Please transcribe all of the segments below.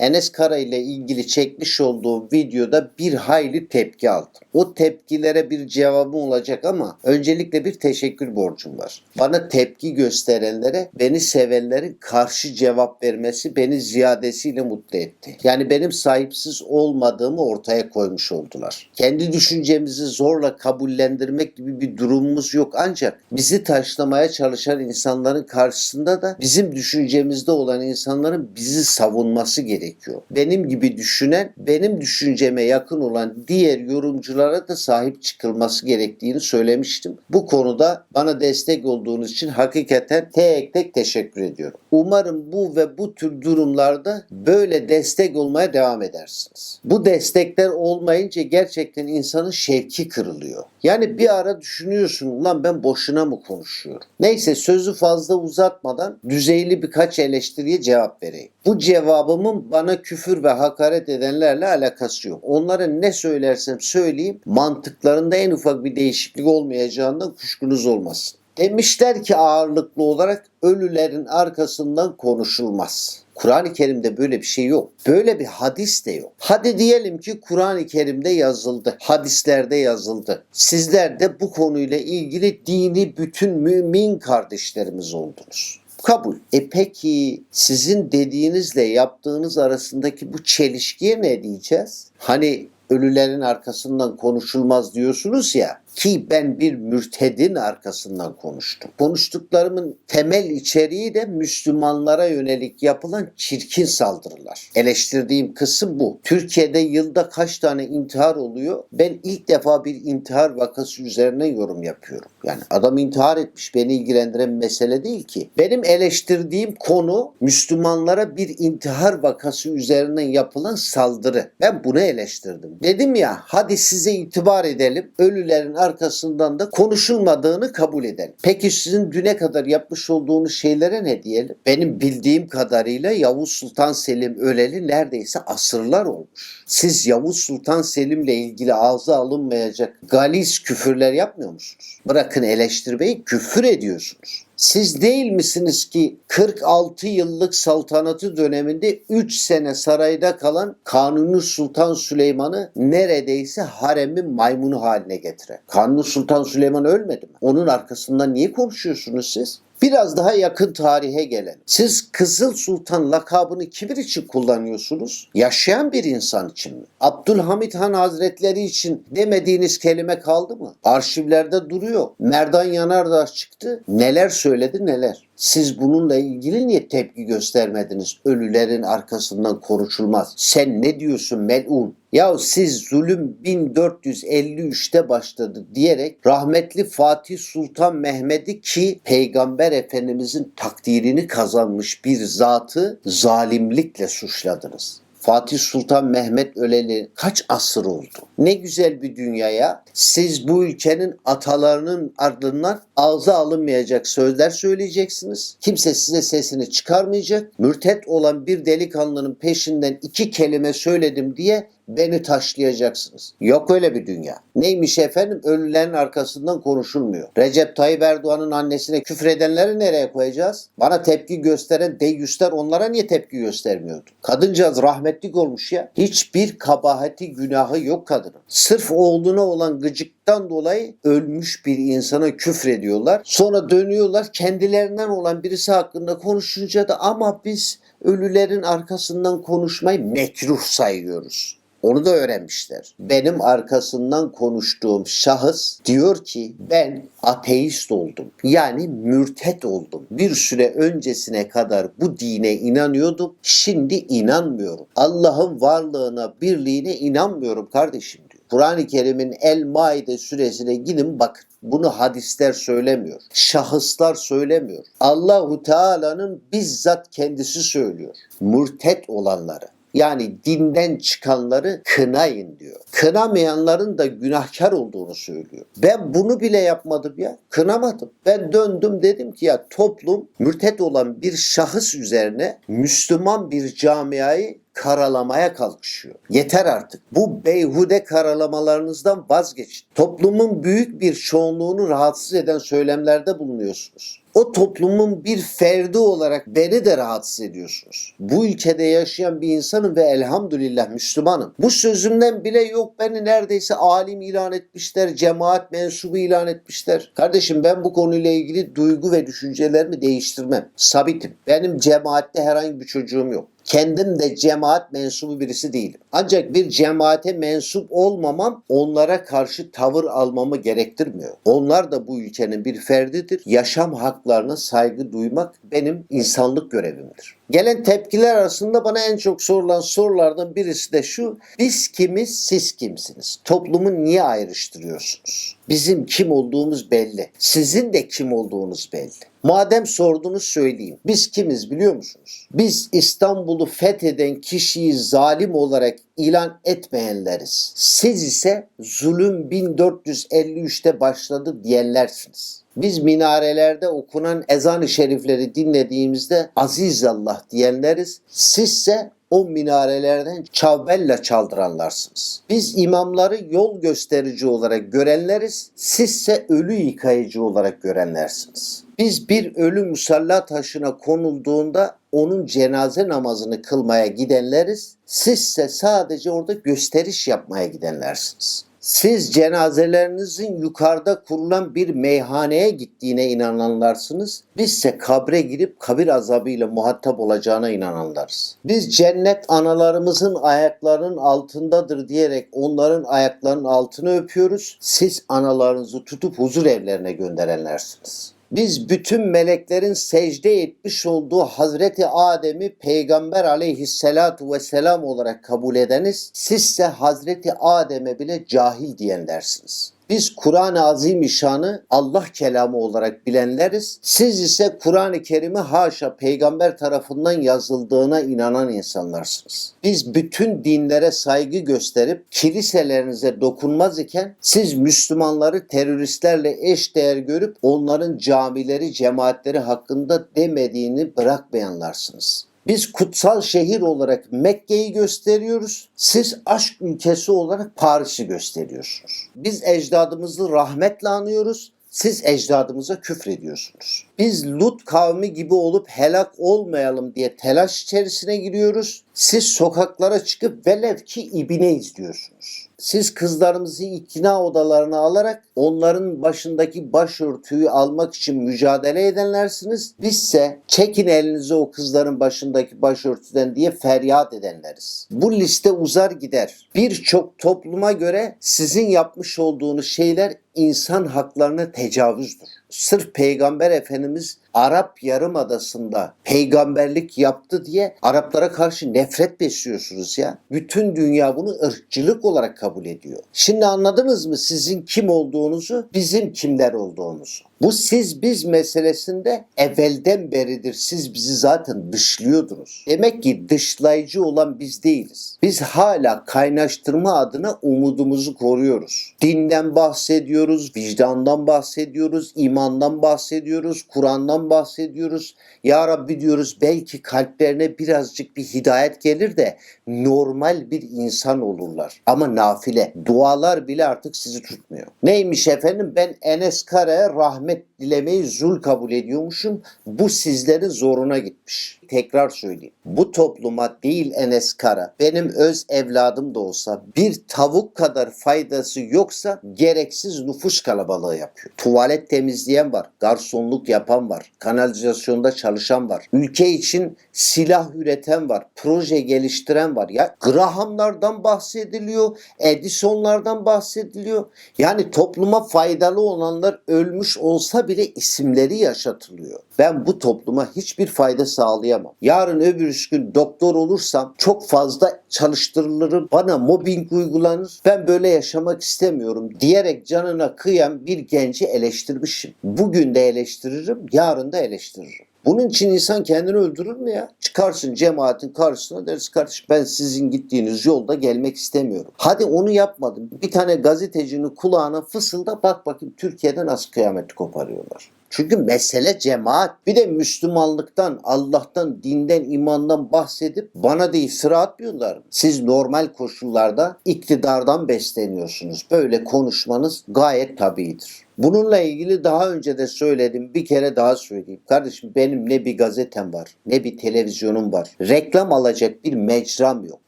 Enes Kara ile ilgili çekmiş olduğum videoda bir hayli tepki aldım. O tepkilere bir cevabım olacak ama öncelikle bir teşekkür borcum var. Bana tepki gösterenlere, beni sevenlerin karşı cevap vermesi beni ziyadesiyle mutlu etti. Yani benim sahipsiz olmadığımı ortaya koymuş oldular. Kendi düşüncemizi zorla kabullendirmek gibi bir durumumuz yok ancak bizi taşlamaya çalışan insanların karşısında da bizim düşüncemizde olan insanların bizi savunması gerekiyor. Benim gibi düşünen, benim düşünceme yakın olan diğer yorumculara da sahip çıkılması gerektiğini söylemiştim. Bu konuda bana destek olduğunuz için hakikaten tek tek teşekkür ediyorum. Umarım bu ve bu tür durumlarda böyle destek olmaya devam edersiniz. Bu destekler olmayınca gerçekten insanın şevki kırılıyor. Yani bir ara düşünüyorsun lan ben boşuna mı konuşuyorum? Neyse sözü fazla uzatmadan düzeyli birkaç eleştiriye cevap vereyim. Bu cevabımın bana küfür ve hakaret edenlerle alakası yok. Onlara ne söylersem söyleyeyim mantıklarında en ufak bir değişiklik olmayacağından kuşkunuz olmasın. Demişler ki ağırlıklı olarak ölülerin arkasından konuşulmaz. Kur'an-ı Kerim'de böyle bir şey yok. Böyle bir hadis de yok. Hadi diyelim ki Kur'an-ı Kerim'de yazıldı. Hadislerde yazıldı. Sizler de bu konuyla ilgili dini bütün mümin kardeşlerimiz oldunuz. Kabul. E peki sizin dediğinizle yaptığınız arasındaki bu çelişkiye ne diyeceğiz? Hani ölülerin arkasından konuşulmaz diyorsunuz ya ki ben bir mürtedin arkasından konuştum. Konuştuklarımın temel içeriği de Müslümanlara yönelik yapılan çirkin saldırılar. Eleştirdiğim kısım bu. Türkiye'de yılda kaç tane intihar oluyor? Ben ilk defa bir intihar vakası üzerine yorum yapıyorum. Yani adam intihar etmiş beni ilgilendiren mesele değil ki. Benim eleştirdiğim konu Müslümanlara bir intihar vakası üzerinden yapılan saldırı. Ben bunu eleştirdim. Dedim ya hadi size itibar edelim. Ölülerin arkasından da konuşulmadığını kabul edelim. Peki sizin düne kadar yapmış olduğunuz şeylere ne diyelim? Benim bildiğim kadarıyla Yavuz Sultan Selim öleli neredeyse asırlar olmuş. Siz Yavuz Sultan Selim'le ilgili ağza alınmayacak galis küfürler yapmıyor musunuz? Bırakın eleştirmeyi küfür ediyorsunuz. Siz değil misiniz ki 46 yıllık saltanatı döneminde 3 sene sarayda kalan Kanuni Sultan Süleyman'ı neredeyse haremin maymunu haline getiren? Kanuni Sultan Süleyman ölmedi mi? Onun arkasından niye konuşuyorsunuz siz? Biraz daha yakın tarihe gelen. Siz Kızıl Sultan lakabını kimin için kullanıyorsunuz? Yaşayan bir insan için mi? Abdülhamit Han Hazretleri için demediğiniz kelime kaldı mı? Arşivlerde duruyor. Merdan Yanardağ çıktı. Neler söyledi neler. Siz bununla ilgili niye tepki göstermediniz? Ölülerin arkasından konuşulmaz. Sen ne diyorsun melun? Ya siz zulüm 1453'te başladı diyerek rahmetli Fatih Sultan Mehmet'i ki Peygamber Efendimizin takdirini kazanmış bir zatı zalimlikle suçladınız. Fatih Sultan Mehmet öleli kaç asır oldu? Ne güzel bir dünyaya siz bu ülkenin atalarının ardından ağza alınmayacak sözler söyleyeceksiniz. Kimse size sesini çıkarmayacak. Mürtet olan bir delikanlının peşinden iki kelime söyledim diye beni taşlayacaksınız. Yok öyle bir dünya. Neymiş efendim? Ölülerin arkasından konuşulmuyor. Recep Tayyip Erdoğan'ın annesine küfredenleri nereye koyacağız? Bana tepki gösteren deyyüsler onlara niye tepki göstermiyordu? Kadıncağız rahmetlik olmuş ya. Hiçbir kabahati günahı yok kadının. Sırf oğluna olan gıcıktan dolayı ölmüş bir insana küfrediyorlar. Sonra dönüyorlar kendilerinden olan birisi hakkında konuşunca da ama biz ölülerin arkasından konuşmayı mekruh sayıyoruz. Onu da öğrenmişler. Benim arkasından konuştuğum şahıs diyor ki ben ateist oldum. Yani mürtet oldum. Bir süre öncesine kadar bu dine inanıyordum. Şimdi inanmıyorum. Allah'ın varlığına, birliğine inanmıyorum kardeşim diyor. Kur'an-ı Kerim'in El Maide suresine gidin bakın. Bunu hadisler söylemiyor. Şahıslar söylemiyor. Allahu Teala'nın bizzat kendisi söylüyor. Mürtet olanları. Yani dinden çıkanları kınayın diyor. Kınamayanların da günahkar olduğunu söylüyor. Ben bunu bile yapmadım ya. Kınamadım. Ben döndüm dedim ki ya toplum mürtet olan bir şahıs üzerine Müslüman bir camiayı karalamaya kalkışıyor. Yeter artık. Bu beyhude karalamalarınızdan vazgeçin. Toplumun büyük bir çoğunluğunu rahatsız eden söylemlerde bulunuyorsunuz. O toplumun bir ferdi olarak beni de rahatsız ediyorsunuz. Bu ülkede yaşayan bir insanım ve elhamdülillah Müslümanım. Bu sözümden bile yok beni neredeyse alim ilan etmişler, cemaat mensubu ilan etmişler. Kardeşim ben bu konuyla ilgili duygu ve düşüncelerimi değiştirmem. Sabitim. Benim cemaatte herhangi bir çocuğum yok. Kendim de cemaat mensubu birisi değilim. Ancak bir cemaate mensup olmamam onlara karşı tavır almamı gerektirmiyor. Onlar da bu ülkenin bir ferdidir. Yaşam haklarına saygı duymak benim insanlık görevimdir. Gelen tepkiler arasında bana en çok sorulan sorulardan birisi de şu. Biz kimiz, siz kimsiniz? Toplumu niye ayrıştırıyorsunuz? Bizim kim olduğumuz belli. Sizin de kim olduğunuz belli. Madem sordunuz söyleyeyim. Biz kimiz biliyor musunuz? Biz İstanbul'u fetheden kişiyi zalim olarak ilan etmeyenleriz. Siz ise zulüm 1453'te başladı diyenlersiniz. Biz minarelerde okunan ezan-ı şerifleri dinlediğimizde aziz Allah diyenleriz. Sizse o minarelerden çavbella çaldıranlarsınız. Biz imamları yol gösterici olarak görenleriz. Sizse ölü yıkayıcı olarak görenlersiniz. Biz bir ölü musalla taşına konulduğunda onun cenaze namazını kılmaya gidenleriz. Sizse sadece orada gösteriş yapmaya gidenlersiniz. Siz cenazelerinizin yukarıda kurulan bir meyhaneye gittiğine inananlarsınız. Bizse kabre girip kabir azabıyla muhatap olacağına inananlarız. Biz cennet analarımızın ayaklarının altındadır diyerek onların ayaklarının altını öpüyoruz. Siz analarınızı tutup huzur evlerine gönderenlersiniz. Biz bütün meleklerin secde etmiş olduğu Hazreti Adem'i Peygamber aleyhissalatu vesselam olarak kabul edeniz, sizse Hazreti Adem'e bile cahil diyenlersiniz. Biz Kur'an-ı Azimüşşan'ı Allah kelamı olarak bilenleriz. Siz ise Kur'an-ı Kerim'i haşa peygamber tarafından yazıldığına inanan insanlarsınız. Biz bütün dinlere saygı gösterip kiliselerinize dokunmaz iken siz Müslümanları teröristlerle eş değer görüp onların camileri, cemaatleri hakkında demediğini bırakmayanlarsınız. Biz kutsal şehir olarak Mekke'yi gösteriyoruz. Siz aşk ülkesi olarak Paris'i gösteriyorsunuz. Biz ecdadımızı rahmetle anıyoruz. Siz ecdadımıza küfrediyorsunuz. Biz Lut kavmi gibi olup helak olmayalım diye telaş içerisine giriyoruz. Siz sokaklara çıkıp velev ki ibine izliyorsunuz. Siz kızlarımızı ikna odalarına alarak onların başındaki başörtüyü almak için mücadele edenlersiniz. Bizse çekin elinizi o kızların başındaki başörtüden diye feryat edenleriz. Bu liste uzar gider. Birçok topluma göre sizin yapmış olduğunuz şeyler insan haklarına tecavüzdür. Sırf Peygamber Efendimiz Arap Yarımadası'nda peygamberlik yaptı diye Araplara karşı nefret besliyorsunuz ya. Bütün dünya bunu ırkçılık olarak kabul ediyor. Şimdi anladınız mı sizin kim olduğunuzu, bizim kimler olduğumuzu? Bu siz biz meselesinde evvelden beridir. Siz bizi zaten dışlıyordunuz. Demek ki dışlayıcı olan biz değiliz. Biz hala kaynaştırma adına umudumuzu koruyoruz. Dinden bahsediyoruz, vicdandan bahsediyoruz, imandan bahsediyoruz, Kur'an'dan bahsediyoruz. Ya Rabbi diyoruz belki kalplerine birazcık bir hidayet gelir de normal bir insan olurlar. Ama nafile. Dualar bile artık sizi tutmuyor. Neymiş efendim ben Enes Kara'ya rahmet dilemeyi zul kabul ediyormuşum. Bu sizlerin zoruna gitmiş. Tekrar söyleyeyim. Bu topluma değil Enes Kara, benim öz evladım da olsa bir tavuk kadar faydası yoksa gereksiz nüfus kalabalığı yapıyor. Tuvalet temizleyen var, garsonluk yapan var, kanalizasyonda çalışan var. Ülke için silah üreten var, proje geliştiren var. Ya Graham'lardan bahsediliyor, Edison'lardan bahsediliyor. Yani topluma faydalı olanlar ölmüş olsa bile isimleri yaşatılıyor. Ben bu topluma hiçbir fayda sağlayamam. Yarın öbür gün doktor olursam çok fazla çalıştırılırım. Bana mobbing uygulanır. Ben böyle yaşamak istemiyorum diyerek canına kıyan bir genci eleştirmişim. Bugün de eleştiririm, yarın da eleştiririm. Bunun için insan kendini öldürür mü ya? Çıkarsın cemaatin karşısına deriz kardeş ben sizin gittiğiniz yolda gelmek istemiyorum. Hadi onu yapmadım. Bir tane gazetecinin kulağına fısılda bak bakayım Türkiye'de nasıl kıyameti koparıyorlar. Çünkü mesele cemaat. Bir de Müslümanlıktan, Allah'tan, dinden, imandan bahsedip bana da iftira atmıyorlar. Siz normal koşullarda iktidardan besleniyorsunuz. Böyle konuşmanız gayet tabiidir. Bununla ilgili daha önce de söyledim. Bir kere daha söyleyeyim. Kardeşim benim ne bir gazetem var, ne bir televizyonum var. Reklam alacak bir mecram yok.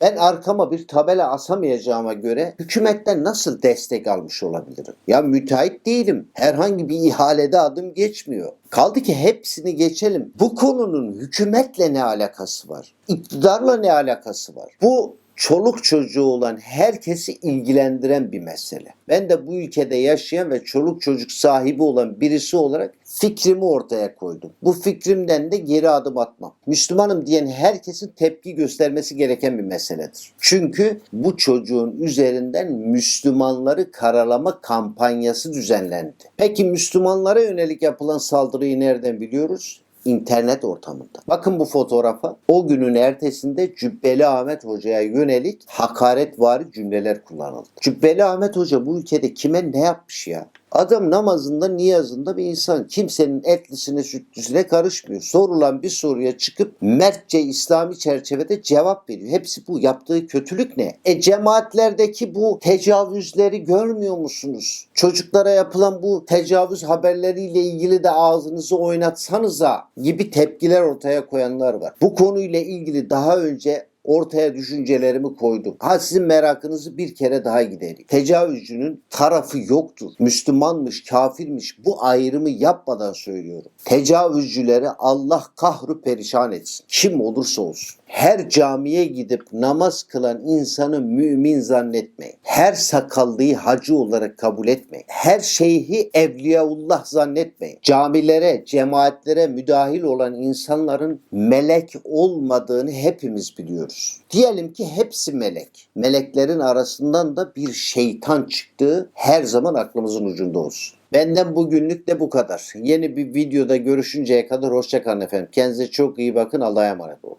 Ben arkama bir tabela asamayacağıma göre hükümetten nasıl destek almış olabilirim? Ya müteahhit değilim. Herhangi bir ihalede adım geçmiyor. Kaldı ki hepsini geçelim. Bu konunun hükümetle ne alakası var? İktidarla ne alakası var? Bu çoluk çocuğu olan herkesi ilgilendiren bir mesele. Ben de bu ülkede yaşayan ve çoluk çocuk sahibi olan birisi olarak fikrimi ortaya koydum. Bu fikrimden de geri adım atmam. Müslümanım diyen herkesin tepki göstermesi gereken bir meseledir. Çünkü bu çocuğun üzerinden Müslümanları karalama kampanyası düzenlendi. Peki Müslümanlara yönelik yapılan saldırıyı nereden biliyoruz? İnternet ortamında. Bakın bu fotoğrafa. O günün ertesinde Cübbeli Ahmet Hoca'ya yönelik hakaretvari cümleler kullanıldı. Cübbeli Ahmet Hoca bu ülkede kime ne yapmış ya? Adam namazında niyazında bir insan. Kimsenin etlisine sütlüsüne karışmıyor. Sorulan bir soruya çıkıp mertçe İslami çerçevede cevap veriyor. Hepsi bu. Yaptığı kötülük ne? E cemaatlerdeki bu tecavüzleri görmüyor musunuz? Çocuklara yapılan bu tecavüz haberleriyle ilgili de ağzınızı oynatsanıza gibi tepkiler ortaya koyanlar var. Bu konuyla ilgili daha önce ortaya düşüncelerimi koydum. Ha sizin merakınızı bir kere daha gidereyim. Tecavüzcünün tarafı yoktur. Müslümanmış, kafirmiş bu ayrımı yapmadan söylüyorum. Tecavüzcüleri Allah kahru perişan etsin. Kim olursa olsun. Her camiye gidip namaz kılan insanı mümin zannetmeyin. Her sakallıyı hacı olarak kabul etmeyin. Her şeyhi evliyaullah zannetmeyin. Camilere, cemaatlere müdahil olan insanların melek olmadığını hepimiz biliyoruz. Diyelim ki hepsi melek. Meleklerin arasından da bir şeytan çıktığı her zaman aklımızın ucunda olsun. Benden bugünlük de bu kadar. Yeni bir videoda görüşünceye kadar hoşçakalın efendim. Kendinize çok iyi bakın. Allah'a emanet olun.